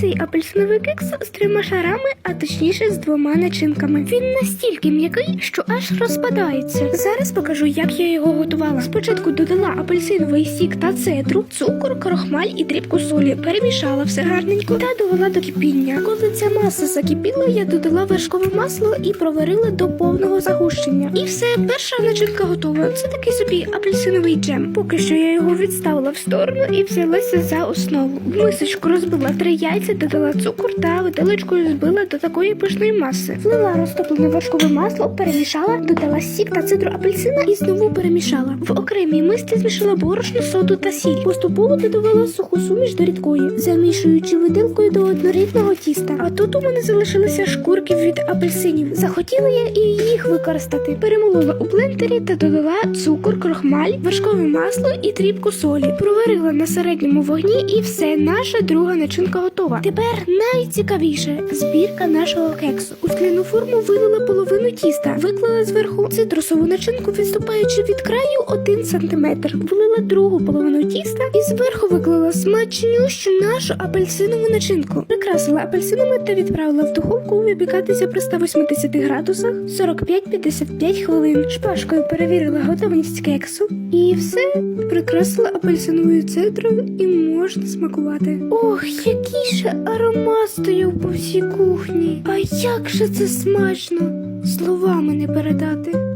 Цей апельсиновий кекс з трьома шарами, а точніше з двома начинками. Він настільки м'який, що аж розпадається. Зараз покажу, як я його готувала. Спочатку додала апельсиновий сік та цедру, цукор, крохмаль і дрібку солі. Перемішала все гарненько та довела до кипіння. Коли ця маса закипіла, я додала вершкове масло і проварила до повного загущення. І все, перша начинка готова. Це такий собі апельсиновий джем. Поки що я його відставила в сторону і взялася за основу. Мисочку розбила три яйця, додала цукор та виделочкою збила до такої пишної маси. Влила розтоплене вершкове масло, перемішала, додала сік та цедру апельсина і знову перемішала. В окремій мисці змішала борошно, соду та сіль. Поступово додавала суху суміш до рідкої, замішуючи виделкою до однорідного тіста. А тут у мене залишилися шкурки від апельсинів. Захотіла я і їх використати. Перемолола у блендері та додала цукор, крохмаль, вершкове масло і дрібку солі. Проварила на середньому вогні і все, наша друга начинка готова. Тепер найцікавіше збірка нашого кексу. У скляну форму вилила половину тіста, виклала зверху цитрусову начинку, відступаючи від краю 1 см. Влила другу половину тіста і зверху виклала смачнющу нашу апельсинову начинку. Прикрасила апельсинами та відправила в духовку випікатися при 180 градусах 45-55 хвилин. Шпажкою перевірила готовність кексу і все прикрасила апельсиновою цедрою і можна смакувати. Ох, який же аромат стояв по всій кухні. А як же це смачно! Словами не передати.